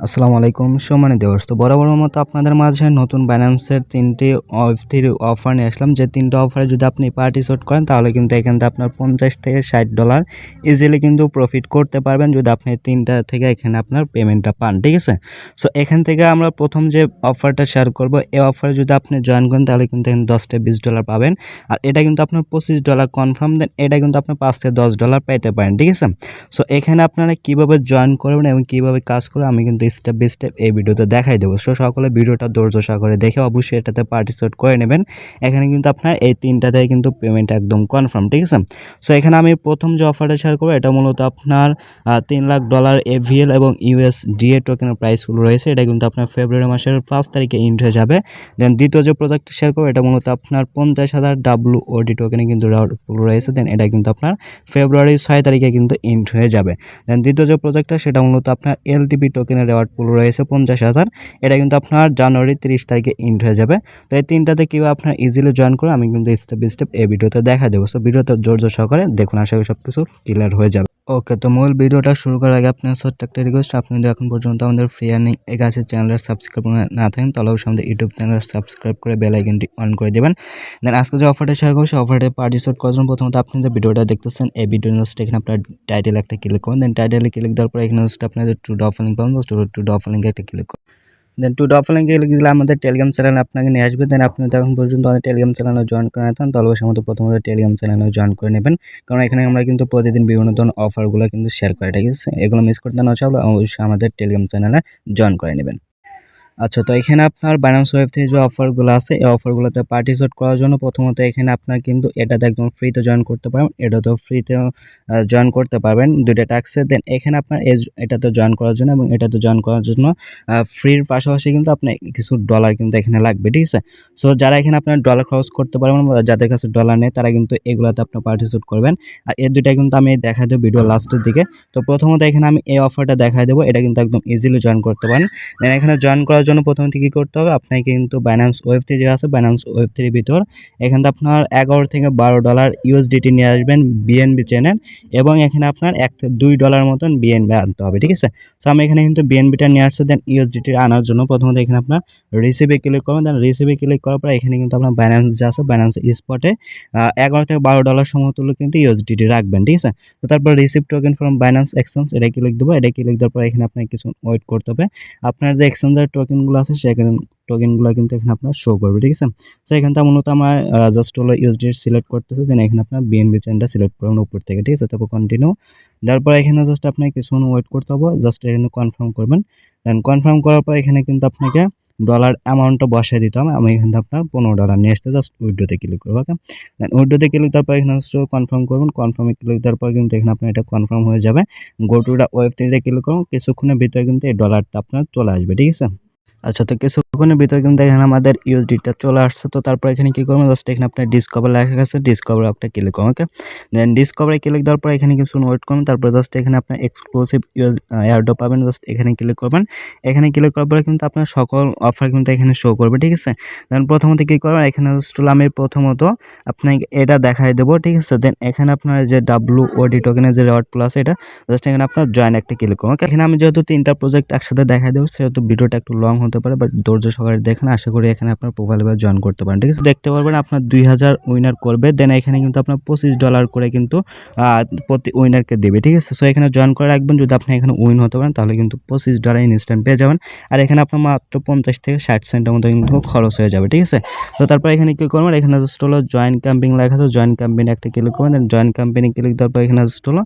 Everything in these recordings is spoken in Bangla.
আসসালামু আলাইকুম। সম্মানিত দেবস তো বরাবর মতো আপনাদের মাঝে নতুন ব্যালেন্সের তিনটি থ্রি অফার নিয়ে আসলাম। যে তিনটে অফারে যদি আপনি পার্টিসিপেট করেন, তাহলে কিন্তু এখান থেকে আপনার পঞ্চাশ থেকে ষাট ডলার ইজিলি কিন্তু প্রফিট করতে পারবেন যদি আপনি তিনটা থেকে এখানে আপনার পেমেন্টটা পান, ঠিক আছে? সো এখান থেকে আমরা প্রথম যে অফারটা শেয়ার করব, এই অফারে যদি আপনি জয়েন করেন, তাহলে কিন্তু এখানে দশ থেকে বিশ ডলার পাবেন। আর এটা কিন্তু আপনার পঁচিশ ডলার কনফার্ম দেন এটা কিন্তু আপনি পাঁচ থেকে দশ ডলার পেতে পারেন, ঠিক আছে? সো এখানে আপনারা কীভাবে জয়েন করবেন এবং কীভাবে কাজ করবেন, আমি কিন্তু স্টেপ বাই স্টেপ এই ভিডিওতে দেখাই দেবো। সো সকলে ভিডিওটা ধৈর্য সহকারে দেখে অবশ্যই এটাতে পার্টিসিপেট করে নেবেন। এখানে কিন্তু আপনার এই তিনটাতে কিন্তু পেমেন্ট একদম কনফার্ম ঠিক আছে? সো এখানে আমি প্রথম যে অফারটা শেয়ার করব, এটা মূলত আপনার তিন লাখ ডলার এভিএল এবং ইউএস ডিএ টোকেনের প্রাইসগুলো রয়েছে। এটা কিন্তু আপনার ফেব্রুয়ারি মাসের পাঁচ তারিখে ইন্ট হয়ে যাবে। দেন দ্বিতীয় যে প্রজেক্টটা শেয়ার করব, এটা মূলত আপনার পঞ্চাশ হাজার ডাব্লু ওডি টোকেনে কিন্তু রয়েছে। দেন এটা কিন্তু আপনার ফেব্রুয়ারি ছয় তারিখে কিন্তু ইন্ট হয়ে যাবে। দেন দ্বিতীয় যে প্রজেক্টটা সেটা মূলত আপনার এলটিপি টোকেনের রেওয়ার্ড পুল রয়েছে পঞ্চাশ হাজার। এটা কিন্তু আপনার জানুয়ারি তিরিশ তারিখে ইন্ট হয়ে যাবে। তো এই তিনটাতে কীভাবে আপনার ইজিলি জয়েন করে আমি কিন্তু স্টেপ বাই স্টেপ এই ভিডিওতে দেখা দেবো। সো ভিডিওতে জোর জোর সহকারে দেখুন, আশা করি সব কিছু ক্লিয়ার হয়ে যাবে। ওকে তো মূল ভিডিওটা শুরু করার আগে আপনার ছোট্ট একটা রিকোয়েস্ট আপনি যদি এখন পর্যন্ত আমাদের ফ্রি আর্নিং গাছের চ্যানেলের সাবস্ক্রাইব না থাকেন, তাহলে অবশ্যই আমাদের ইউটিউব চ্যানেল সাবস্ক্রাইব করে বেল আইকনটি অন করে দেবেন। দেন আজকে যে অফারটা শেয়ার করব, সেই অফারটা পার্টিসিপেট করার প্রথমত আপনি যে ভিডিওটা দেখতেছেন, এই ভিডিও জাস্ট এখানে আপনার টাইটেল একটা ক্লিক করুন। দেন টাইটেলে ক্লিক দেওয়ার পর এখানে জাস্ট আপনার যে টু ডফ লিঙ্ক পাবেন টু ডফ লিঙ্কে একটা ক্লিক করুন। দেন টু ডফ লিঙ্কে দিলে আমাদের টেলিগ্রাম চ্যানেল আপনাকে নিয়ে আসবে। দেন আপনি তখন পর্যন্ত আমাদের টেলিগ্রাম চ্যানেলে জয়েন করে নিতেন তাহলে অবশ্যই আমাদের প্রথমত টেলিগ্রাম চ্যানেলে জয়েন করে নেবেন। কারণ এখানে আমরা কিন্তু প্রতিদিন বিভিন্ন ধরনের অফারগুলো কিন্তু শেয়ার করে, ঠিক আছে? এগুলো মিস করতে না চাইলে অবশ্যই আমাদের টেলিগ্রাম চ্যানেলে জয়েন করে নেবেন। আচ্ছা তো এখানে আপনার বাইন্যান্স ওয়েব থেকে যে অফারগুলো আছে, এই অফারগুলোতে পার্টিসিপেট করার জন্য প্রথমত এখানে আপনার কিন্তু এটাতে একদম ফ্রিতে জয়েন করতে পারবেন। এটাতেও ফ্রিতেও জয়েন করতে পারবেন। দুইটা ট্যাক্সে দেন এখানে আপনার এটাতে জয়েন করার জন্য এবং এটাতে জয়েন করার জন্য ফ্রির পাশাপাশি কিন্তু আপনার কিছু ডলার কিন্তু এখানে লাগবে, ঠিক আছে? সো যারা এখানে আপনার ডলার খরচ করতে পারবেন যাদের কাছে ডলার নেই, তারা কিন্তু এগুলোতে আপনার পার্টিসিপেট করবেন। আর এর দুইটা কিন্তু আমি দেখা দেবো ভিডিও লাস্টের দিকে। তো প্রথমত এখানে আমি এই অফারটা দেখাই দেবো। এটা কিন্তু একদম ইজিলি জয়েন করতে পারেন। দেন এখানে জয়েন করার জন্য প্রথমে কী করতে হবে? আপনাকে কিন্তু বাইন্যান্স ওয়েব থ্রি যে আছে বাইন্যান্স ওয়েব থ্রির ভিতর এখানে আপনার এগারো থেকে বারো ডলার ইউএসডিটি নিয়ে আসবেন বিএনবি চ্যানেল এবং এখানে আপনার এক দুই ডলার মতন বিএনবি আনতে হবে, ঠিক আছে? সো আমি এখানে কিন্তু বিএনবিটা নিয়ে আসছে দেন ইউএসডিটি আনার জন্য প্রথমত এখানে আপনার রিসিভে ক্লিক করবেন দেন রিসিভে ক্লিক করার পর এখানে কিন্তু আপনার ব্যালেন্স যা আছে ব্যালেন্স স্পটে এগারো থেকে বারো ডলার সমতুল্য কিন্তু ইউএসডিটি রাখবেন, ঠিক আছে? তো তারপর receive token from Binance exchange এটা ক্লিক দেবো, এটা ক্লিক দেওয়ার পর এখানে আপনার কিছু ওয়েট করতে হবে। আপনার যে এক্সচেঞ্জের টোকেনগুলো আছে, সেখানে টোকেনগুলো কিন্তু এখানে আপনার শো করবে, ঠিক আছে? সো এখানটা মূলত আমার জাস্ট হলো ইউএসডি সিলেক্ট করতেছে দেন এখানে আপনার বিএনবি চেনটা সিলেক্ট করবেন উপর থেকে, ঠিক আছে? তারপর কন্টিনিউ তারপর এখানে জাস্ট আপনাকে কিছুক্ষণ ওয়েট করতে হবে জাস্ট এখানে কনফার্ম করবেন। দেন কনফার্ম করার পর এখানে কিন্তু আপনাকে ডলার অ্যামাউন্টটা বসাই দিতাম, আমি এখানে আপনার পনেরো ডলার নিয়ে আসতে জাস্ট উইডোতে ক্লিক করব ওকে দেন উইডোতে ক্লিক দেওয়ার পর এখানে কনফার্ম করবেন কনফার্মে ক্লিক দেওয়ার পর কিন্তু এখানে আপনার এটা কনফার্ম হয়ে যাবে। গো টু ওয়েব থ্রিতে ক্লিক করুন, কিছুক্ষণের ভিতরে কিন্তু এই ডলারটা আপনার চলে আসবে, ঠিক আছে? আচ্ছা তো কিছুক্ষণের ভিতরে কিন্তু দেখেন আমাদের ইউএসডিটা চলে আসছে। তো তারপর এখানে কি করবেন জাস্ট এখানে আপনার ডিসকভার লেখা আছে। ডিসকভার একটা ক্লিক করুন ওকে দেন ডিসকভারে ক্লিক দেওয়ার পর এখানে কিছু ওয়েট করুন তারপর জাস্ট এখানে আপনার এক্সক্লুসিভ ইউএস এয়ারড্রপ পাবেন। জাস্ট এখানে ক্লিক করবেন। এখানে ক্লিক করার পরে কিন্তু আপনার সকল অফার কিন্তু এখানে শো করবে, ঠিক আছে? দেন প্রথমত কী করবেন? এখানে জাস্ট আমি প্রথমত আপনাকে এটা দেখাই দেবো, ঠিক আছে? দেন এখানে আপনার যে ডাব্লু ওডি টোকেনের যে রেওয়ার্ড প্লাস এটা জাস্ট এখানে আপনার জয়েন একটা ক্লিক করুন এখানে আমি যেহেতু তিনটা প্রজেক্ট একসাথে দেখাই দেবো, সেহেতু ভিডিওটা একটু লং হতে পারে বাট ধৈর্য সহকারে দেখেন, আশা করি এখানে আপনার প্রোফাইল এবার জয়েন করতে পারেন, ঠিক আছে? দেখতে পারবেন আপনার দুই হাজার উইনার করবে দেন এখানে কিন্তু আপনার পঁচিশ ডলার করে কিন্তু প্রতি উইনারকে দেবে, ঠিক আছে? সো এখানে জয়েন করে রাখবেন, যদি আপনি এখানে উইন হতে পারেন, তাহলে কিন্তু পঁচিশ ডলার ইনস্ট্যান্ট পেয়ে যাবেন। আর এখানে আপনার মাত্র পঞ্চাশ থেকে ষাট সেন্টের মতো কিন্তু খরচ হয়ে যাবে, ঠিক আছে? তো তারপর এখানে কী করবেন? এখানে জাস্ট হলো জয়েন ক্যাম্পিং লেখা আছে জয়েন ক্যাম্পিং একটা ক্লিক করবেন দেন জয়েন ক্যাম্পিং ক্লিক দেওয়ার পর এখানে জাস্ট হলো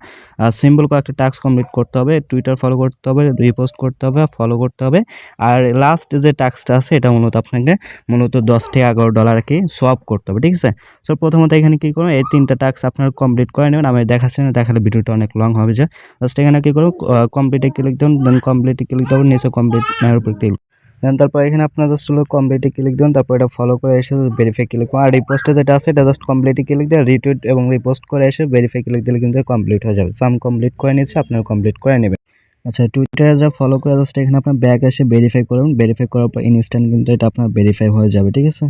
সিম্পল কয়েকটা টাস্ক কমপ্লিট করতে হবে টুইটার ফলো করতে হবে রিপোস্ট করতে হবে ফলো করতে হবে। আর লাস্ট যে টাস্কটা আছে, এটা মূলত আপনাকে মূলত দশ থেকে এগারো ডলার সোয়াপ করতে হবে, ঠিক আছে? সো প্রথমত এখানে কী করুন, এই তিনটা টাস্ক আপনার কমপ্লিট করে নেবেন। আমি দেখাচ্ছি না, দেখালে ভিডিওটা অনেক লং হবে যে। জাস্ট এখানে কী করুন কমপ্লিটে ক্লিক দেবেন দেন কমপ্লিটে ক্লিক দেবেন, নিচে কমপ্লিট নেওয়ার উপর ক্লিক দেন তারপর এখানে আপনার জাস্ট হলো কমপ্লিটে ক্লিক দেবেন, তারপর এটা ফলো করে এসে ভেরিফাই ক্লিক করুন। আর রিপোস্টে যেটা আছে, এটা জাস্ট কমপ্লিটে ক্লিক দিয়ে রিটুইট এবং রিপোস্ট করে এসে ভেরিফাই ক্লিক দিলে কিন্তু কমপ্লিট হয়ে যাবে। সো আমি কমপ্লিট করে নিচ্ছি আপনারা কমপ্লিট করে নেবেন। আচ্ছা টুইটারে যা ফলো করে জাস্ট এখানে আপনার ব্যাক এসে ভেরিফাই করুন। ভেরিফাই করার পর ইনস্ট্যান্ট কিন্তু এটা আপনার ভেরিফাই হয়ে যাবে, ঠিক আছে?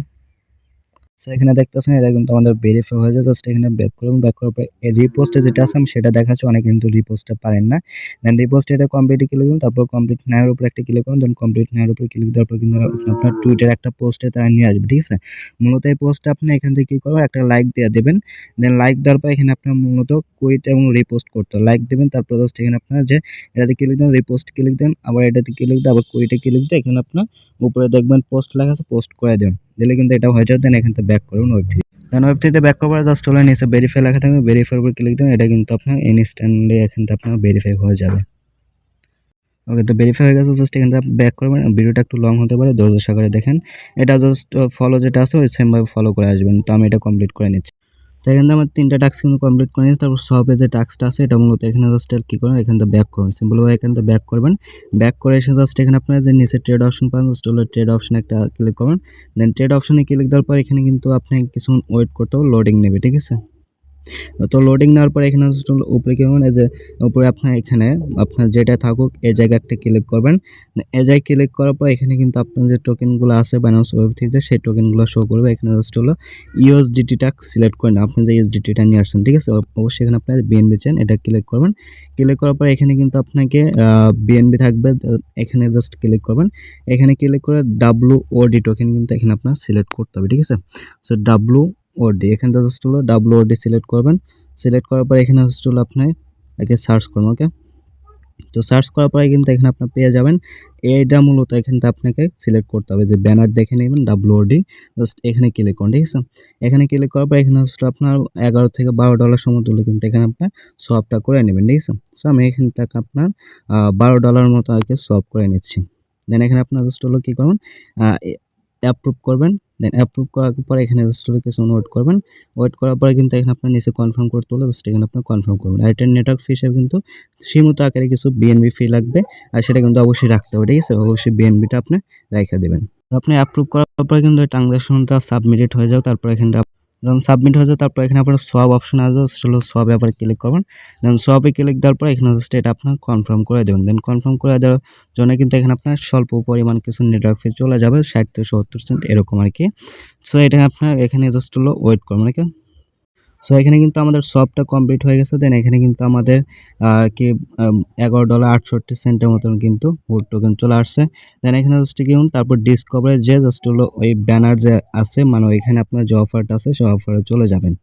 সো এখানে দেখতেছেন, এটা কিন্তু আমাদের ভেরিফাই হয়ে যায়। জাস্ট এখানে ব্যাক করুন ব্যাক করার পরে রিপোস্টে যেটা আছে, আমি সেটা দেখাচ্ছি। অনেক কিন্তু রিপোস্টে পারেন না। দেন রিপোস্টে এটা কমপ্লিট ক্লিক করুন, তারপর কমপ্লিট নায়ের উপরে একটা ক্লিক করুন দেন কমপ্লিট নায়ের উপরে ক্লিক দেওয়ার পর কিন্তু আপনার টুইটার একটা পোস্টে তারা নিয়ে আসবে, ঠিক আছে? মূলত এই পোস্টটা আপনি এখান থেকে কী করবেন, একটা লাইক দিয়ে দেবেন। দেন লাইক দেওয়ার পর এখানে আপনার মূলত কুইট এবং রিপোস্ট করতে লাইক দেবেন, তারপর জাস্ট এখানে আপনার যে এটাতে ক্লিক দেন রিপোস্ট ক্লিক দেন, আবার এটাতে ক্লিক দেন, আবার কুইটে ক্লিক দিয়ে এখানে আপনার উপরে দেখবেন পোস্ট লেখা আছে পোস্ট করে দেবেন। দিলে কিন্তু এটা হয়ে যাবে দেন এখান থেকে ব্যাক করুন ওয়েব থ্রি দেন ওয়েব থ্রিতে ব্যাক করার জাস্ট হলে নিচে ভেরিফাই লেখা থাকবে ভেরিফাই উপর ক্লিক দেবেন, এটা কিন্তু আপনার ইনস্ট্যান্টলি এখান থেকে আপনার ভেরিফাই হয়ে যাবে। ওকে তো ভেরিফাই হয়ে গেছে জাস্ট এখান থেকে ব্যাক করবেন, ভিডিওটা একটু লং হতে পারে, ধৈর্য সহকারে দেখেন। এটা জাস্ট ফলো যেটা আছে, ওই সেমভাবে ফলো করে আসবেন। তো আমি এটা কমপ্লিট করে নিচ্ছি। তো এখান আমার তিনটা টাস্ক কিন্তু কমপ্লিট করে নিয়েছি। তারপর সবে যে টাস্কটা আছে, এটা মূলত এখানে জাস্ট আর কী করেন এখান থেকে ব্যাক করুন সিম্পলভাবে এখান থেকে ব্যাক করবেন। ব্যাক করে এসে জাস্ট এখানে আপনার যে নিচে ট্রেড অপশন পান জাস্ট হলো ট্রেড অপশানে একটা ক্লিক করবেন। দেন ট্রেড অপশানে ক্লিক দেওয়ার পর এখানে কিন্তু আপনি কিছু ওয়েট করতে হবে লোডিং নেবে, ঠিক আছে? তো লোডিং নেওয়ার পরে এখানে উপরে কি করবেন এই যে উপরে আপনার এখানে আপনার যেটা থাকুক, এই জায়গায় একটা ক্লিক করবেন। এই জায়গায় ক্লিক করার পর এখানে কিন্তু আপনার যে টোকেনগুলো আছে বাইন্যান্স ওয়েব থেকে সেই টোকেনগুলো শো করবে। এখানে জাস্ট হলো ইউএসডিটিটা সিলেক্ট করেন আপনি যে ইউএসডিটিটা নিয়ে আসছেন, ঠিক আছে? অবশ্যই এখানে আপনার বিএনবি চেন এটা ক্লিক করবেন। ক্লিক করার পর এখানে কিন্তু আপনাকে বিএনবি থাকবে এখানে জাস্ট ক্লিক করবেন। এখানে ক্লিক করে ডাব্লু ওডি টোকেন কিন্তু এখানে আপনার সিলেক্ট করতে হবে, ঠিক আছে? সো ডাব্লু ওডি এখানে জাস্ট হলো ডাব্লু ওডি সিলেক্ট করবেন। সিলেক্ট করার পর এখানে জাস্ট হলো আপনার একে সার্চ করুন ওকে তো সার্চ করার পরে কিন্তু এখানে আপনার পেয়ে যাবেন। এইটা মূলত এখানে আপনাকে সিলেক্ট করতে হবে। যে ব্যানার দেখে নেবেন ডাব্লিউডি জাস্ট এখানে ক্লিক করুন, ঠিক আছে? এখানে ক্লিক করার পর এখানে হচ্ছে আপনার এগারো থেকে বারো ডলার সমতুল্য কিন্তু এখানে আপনার সবটা করে নেবেন, ঠিক আছে? সো আমি এখান থেকে আপনার বারো ডলার মতো কি সব করে নিচ্ছি। দেন এখানে আপনার জাস্ট হলো কী করবেন? অ্যাপ্রুভ করবেন। দেন অ্যাপ্রুভ করার পর এখানে জাস্ট কিছু ওয়েট করবেন। ওয়েট করার পরে কিন্তু এখানে আপনার নিচে কনফার্ম করতে হলে জাস্ট এখানে আপনার কনফার্ম করবেন। আর এটার নেটওয়ার্ক ফি হিসাবে কিন্তু সীমিত আকারে কিছু বিএনবি ফি লাগবে। আর সেটা কিন্তু অবশ্যই রাখতে হবে, ঠিক আছে? অবশ্যই বিএনবিটা আপনি রেখে দেবেন। আপনি অ্যাপ্রুভ করার পরে কিন্তু ট্রানজাকশনটা সাবমিটেড হয়ে যাবে। তারপর এখানটা যখন সাবমিট হয়ে যায় তারপর এখানে আপনার সব অপশন আসবে হলো সবে আবার ক্লিক করবেন। দেন সবে ক্লিক দেওয়ার পর এখানে জাস্ট এটা আপনার কনফার্ম করে দেবেন। দেন কনফার্ম করে দেওয়ার জন্য কিন্তু এখানে আপনার স্বল্প পরিমাণ কিছু নেটওয়ার্ক ফি চলে যাবে, ষাট থেকে সত্তর সেন্ট এরকম আর কি। সো এটা আপনার এখানে জাস্ট হলো ওয়েট করবেন ওকে সো এখানে কিন্তু আমাদের সবটা কমপ্লিট হয়ে গেছে। দেন এখানে কিন্তু আমাদের কি এগারো ডলার আটষট্টি সেন্টের মতন কিন্তু ভোট টোকেন চলে আসছে। দেন এখানে জাস্ট কি তারপর ডিসকভারে যে জাস্ট হলো ওই ব্যানার যে আছে মানে ওইখানে আপনার যে অফারটা আছে সেই অফারে চলে যাবেন।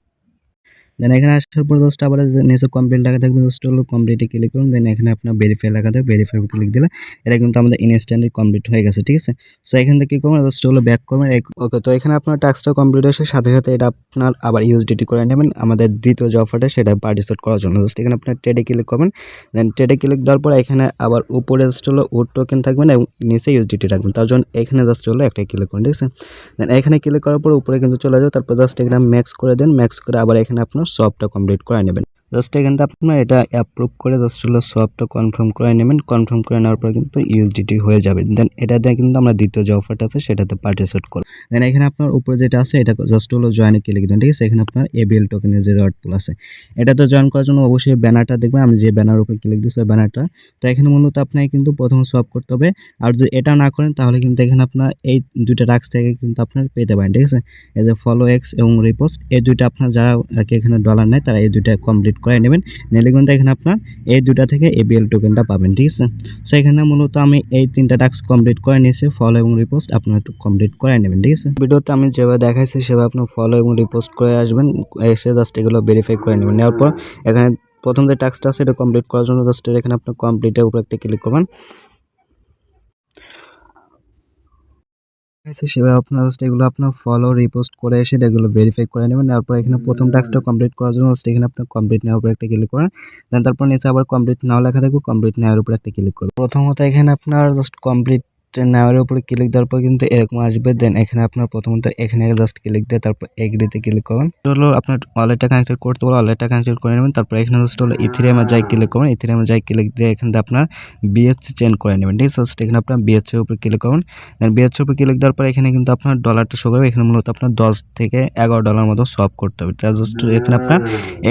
দেন এখানে আসার পর জাস্ট আবার নিচে কমপ্লিট লেখা থাকবে জাস্ট হলো কমপ্লিটে ক্লিক করুন। দেন এখানে আপনার ভেরিফাই লেখা থাকবে ভেরিফাই ক্লিক দিলে এটা কিন্তু আমাদের ইনস্ট্যান্টলি কমপ্লিট হয়ে গেছে, ঠিক আছে? সো এখান থেকে কী করবেন জাস্ট হলো ব্যাক করবেন ওকে তো এখানে আপনার টাস্কটা কমপ্লিট হয়েছে, সাথে সাথে এটা আপনার আবার ইউএসডিটি করে নেবেন। আমাদের দ্বিতীয় যে অফারটা সেটা পার্টিসিপেট করার জন্য। জাস্ট এখানে আপনার ট্রেডে ক্লিক করবেন। দেন ট্রেডে ক্লিক দেওয়ার পর এখানে আবার উপরে জাস্ট হলো উড টোকেন থাকবেন এবং নিচে ইউএসডিটি রাখবেন। তার জন্য এখানে জাস্ট হলো একটা ক্লিক করুন, ঠিক আছে? দেন এখানে ক্লিক করার পর উপরে কিন্তু চলে যাবে তারপর জাস্ট এখানে ম্যাক্স করে দেন। ম্যাক্স করে আবার এখানে আপনার সবটা কমপ্লিট করে নেবেন। জাস্ট এখান থেকে আপনার এটা অ্যাপ্রুভ করে জাস্ট হলো সবটা কনফার্ম করে নেবেন। কনফার্ম করে নেওয়ার পর কিন্তু ইউএসডিটি হয়ে যাবে। দেন এটা দিয়ে কিন্তু আমরা দ্বিতীয় যে অফারটা আছে, সেটাতে পার্টিসিপেট করব। দেন এখানে আপনার উপরে যেটা আছে, এটা জাস্ট হলো জয়েনে ক্লিক দেন ঠিক আছে? এখানে আপনার এবিএল টোকেনের যে রড পুল আছে। এটা তো জয়েন করার জন্য অবশ্যই ব্যানারটা দেখবেন, আমি যে ব্যানার উপরে ক্লিক দিচ্ছি ওই ব্যানারটা। তো এখানে মূলত আপনাকে কিন্তু প্রথম সব করতে হবে। আর যদি এটা না করেন, তাহলে কিন্তু এখানে আপনার এই দুইটা টাস্ক থেকে কিন্তু আপনার পেতে পারেন, ঠিক আছে? এই যে ফলো এক্স এবং রিপোস্ট এই দুইটা আপনার যারা এখানে ডলার নেয়, তারা এই দুইটা কমপ্লিট করে নেবেন, নিলে কিন্তু এখানে আপনার এই দুটা থেকে এবিএল টোকেনটা পাবেন, ঠিক আছে? সো এখানে মূলত আমি এই তিনটা টাস্ক কমপ্লিট করে নিয়েছি ফলো এবং রিপোস্ট আপনার একটু কমপ্লিট করে নেবেন, ঠিক আছে? ভিডিওতে আমি যেভাবে দেখাইছি, সেভাবে আপনার ফলো এবং রিপোস্ট করে আসবেন, এসে জাস্ট এগুলো ভেরিফাই করে নেবেন। নেওয়ার পর এখানে প্রথম যে টাস্কটা আছে, এটা কমপ্লিট করার জন্য জাস্ট এখানে আপনার কমপ্লিটের উপর একটা ক্লিক করবেন। সেভাবে আপনার জাস্ট এগুলো আপনার ফলো রিপোস্ট করে এসে এগুলো ভেরিফাই করে নেবেন। তারপর এখানে প্রথম টাস্কটা কমপ্লিট করার জন্য জাস্ট এখানে আপনার কমপ্লিট নেওয়ার উপর একটা ক্লিক করেন। দেন তারপর নিচে আবার কমপ্লিট নাও লেখা থাকবে কমপ্লিট নেওয়ার উপর একটা ক্লিক করবেন। প্রথমত এখানে আপনার জাস্ট কমপ্লিট নেওয়ার উপরে ক্লিক দেওয়ার পর কিন্তু এরকম আসবে। দেন এখানে আপনার প্রথমত এখানে জাস্ট ক্লিক দিয়ে তারপর এগ্রিতে ক্লিক করবেন। হলো আপনার ওয়ালেটটা কানেক্টেড করতে বলে ওয়ালেটটা কানেক্টেড করে নেবেন। তারপর এখানে জাস্ট হলো ইথিরিয়ামে যাই ক্লিক করবেন। ইথিরিয়ামে যাই ক্লিক দিয়ে এখানে আপনার বিএসসি চেঞ্জ করে নেবেন। ঠিক আছে? জাস্ট এখানে আপনার বিএসসির উপরে ক্লিক করবেন। দেন বিএসসির উপরে ক্লিক দেওয়ার পর এখানে কিন্তু আপনার ডলারটা শো করবে। এখানে মূলত আপনার দশ থেকে এগারো ডলার মতো সব করতে হবে। জাস্ট এখানে আপনার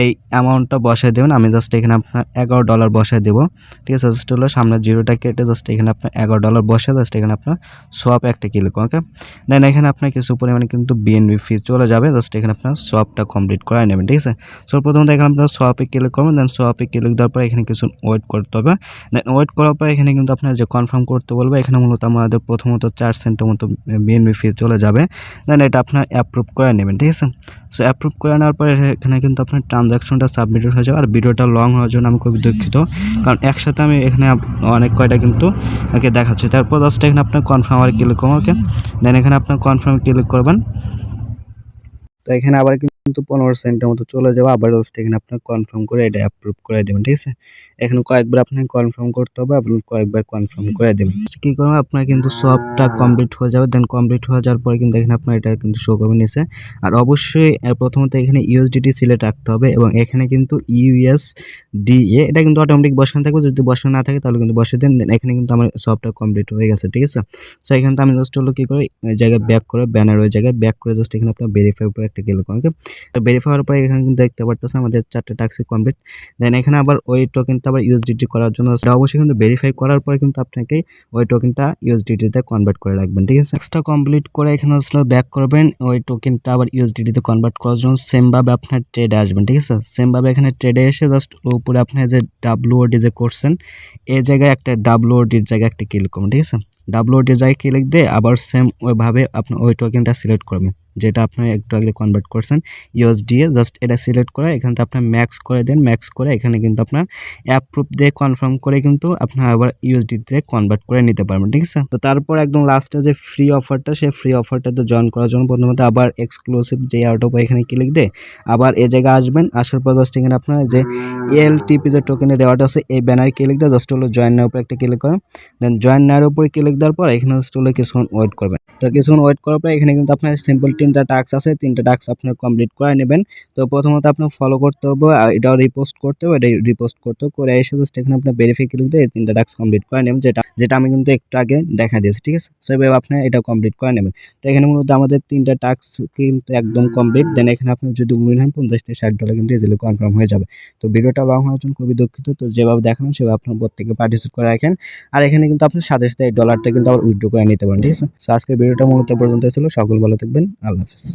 এই অ্যামাউন্টটা বসায় দেবেন। আমি জাস্ট এখানে আপনার এগারো ডলার বসায় দেবো। ঠিক আছে? জাস্ট হলো সামনে জিরোটা কেটে জাস্ট এখানে আপনার এগারো ডলার বসে জাস্ট জাস্ট এখানে আপনার সোয়াপে একটা ক্লিক ওকে দেন এখানে আপনার কিছু পরিমাণে কিন্তু বিএনবি ফি চলে যাবে জাস্ট এখানে আপনার সোয়াপটা কমপ্লিট করে নেবেন, ঠিক আছে? সো প্রথমত এখানে আপনার সোয়াপে ক্লিক করবেন দেন সোয়াপে ক্লিক দেওয়ার পর এখানে কিছু ওয়েট করতে হবে। দেন ওয়েট করার পর এখানে কিন্তু আপনার যে কনফার্ম করতে বলবে, এখানে মূলত আমাদের প্রথমত চার সেন্টের মতো বিএনবি ফি চলে যাবে। দেন এটা আপনার অ্যাপ্রুভ করে নেবেন, ঠিক আছে? সো অ্যাপ্রুভ করে নেওয়ার পরে এখানে কিন্তু আপনার ট্রানজ্যাকশনটা সাবমিটেড হয়ে যাবে। আর ভিডিওটা লং হওয়ার জন্য আমি খুবই দুঃখিত। কারণ একসাথে আমি এখানে অনেক কয়টা কিন্তু ওকে দেখাচ্ছি। তারপর জাস্ট এখানে আপনার কনফার্ম আর ক্লিক করুন ওকে দেন এখানে আপনার কনফার্ম ক্লিক করবেন। তো এখানে আবার কিন্তু পনেরো সেন্টের মতো চলে যাবে। আবার জাস্ট এখানে আপনার কনফার্ম করে এটা অ্যাপ্রুভ করে দেবেন, ঠিক আছে? এখানে কয়েকবার আপনাকে কনফার্ম করতে হবে, আপনি কয়েকবার কনফার্ম করে দেবেন। কী করবেন আপনার কিন্তু সবটা কমপ্লিট হয়ে যাবে দেন কমপ্লিট হয়ে যাওয়ার পরে কিন্তু এখানে আপনার এটা কিন্তু শো করবে নিচে আর অবশ্যই প্রথমত এখানে ইউএসডিটি সিলেক্ট রাখতে হবে এবং এখানে কিন্তু ইউএস ডিএ এটা কিন্তু অটোমেটিক বসানো থাকবে, যদি বসানো না থাকে তাহলে কিন্তু বসে দেন, Then এখানে কিন্তু আমার সবটা কমপ্লিট হয়ে গেছে, ঠিক আছে? সো এখানে তো আমি জাস্ট হলো কী করে ওই জায়গায় ব্যাক করে ব্যানার ওই জায়গায় ব্যাক করে জাস্ট এখানে আপনার ভেরিফাই উপরে একটা ক্লিক ওকে তো ভেরিফাই হওয়ার পরে এখানে কিন্তু দেখতে পারতেছেন আমাদের চারটে টাক্সি কমপ্লিট দেন এখানে আবার ওই টোকেনটা আবার ইউএসডিটি করার জন্য অবশ্যই কিন্তু ভেরিফাই করার পরে কিন্তু আপনাকে ওই টোকেনটা ইউএসডিটিতে কনভার্ট করে রাখবেন, ঠিক আছে? নেক্সটটা কমপ্লিট করে এখানে আসলে ব্যাক করবেন, ওই টোকেনটা আবার ইউএসডিটিতে কনভার্ট করার জন্য সেমভাবে আপনার ট্রেডে আসবেন, ঠিক আছে? সেমভাবে এখানে ট্রেডে এসে জাস্ট উপরে আপনার যে ডাব্লিউওডি যে করছেন এই জায়গায় একটা ডাব্লিউওডির জায়গায় একটা ক্লিক করবেন, ঠিক আছে? ডাব্লিউওডির জায়গায় ক্লিক দিয়ে আবার সেম ওইভাবে আপনি ওই টোকেনটা সিলেক্ট করবেন। যেটা আপনি একটু আগে কনভার্ট করছেন ইউএসডিএ জাস্ট এটা সিলেক্ট করে এখানে তো আপনার ম্যাক্স করে দেন ম্যাক্স করে এখানে কিন্তু আপনার অ্যাপ্রুভ দিয়ে কনফার্ম করে কিন্তু আপনার আবার ইউএসডিতে কনভার্ট করে নিতে পারবেন, ঠিক আছে? তো তারপর একদম লাস্টে যে ফ্রি অফারটা সেই ফ্রি অফারটাতে জয়েন করার জন্য প্রথমত আবার এক্সক্লুসিভ যে আউটঅফ এখানে ক্লিক দিয়ে আবার এই জায়গায় আসবেন, আসার পর জাস্ট এখানে আপনার যে এলটিপি যে টোকেনের রেওয়ার্ড আছে, এই ব্যানার ক্লিক দিয়ে জাস্ট হলো জয়েন নেওয়ার উপর একটা ক্লিক করেন। দেন জয়েন নেওয়ার উপরে ক্লিক দেওয়ার পর এখানে জাস্ট হলো কিছুক্ষণ ওয়েট করবেন। তো কিছুক্ষণ ওয়েট করার পর এখানে কিন্তু আপনার সিম্পল তিনটা টাস্ক আছে, তিনটা টাস্ক আপনার কমপ্লিট করে নেবেন। তো প্রথমত আপনার ফলো করতে হবে এটা রিপোস্ট করতে হবে এটা রিপোস্ট করতে হবে, করে এসে জাস্ট এখানে আপনার ভেরিফাই ক্লিক দিয়ে এই তিনটা টাস্ক কমপ্লিট করে নেবেন, যেটা যেটা আমি কিন্তু একটু আগে দেখা দিয়েছি, ঠিক আছে? সো এভাবে আপনি এটা কমপ্লিট করে নেবেন। তো এখানে মূলত আমাদের তিনটা টাস্ক কিন্তু একদম কমপ্লিট দেন এখানে আপনি যদি উইন হন পঞ্চাশ থেকে ষাট ডলার কিন্তু ইজিলি কনফার্ম হয়ে যাবে। তো ভিডিওটা লং হওয়ার জন্য খুবই দুঃখিত, তো যেভাবে দেখালাম সেভাবে আপনার প্রত্যেকে পার্টিসিপেট করে রাখেন। আর এখানে কিন্তু আপনি সাথে সাথে এই ডলারটা কিন্তু আবার উইথড্র করে নিতে পারেন, ঠিক আছে? সো আজকের ভিডিওটা মূলত পর্যন্ত ছিল, সকল ভালো থাকবেন আল্লাহ হাফিজ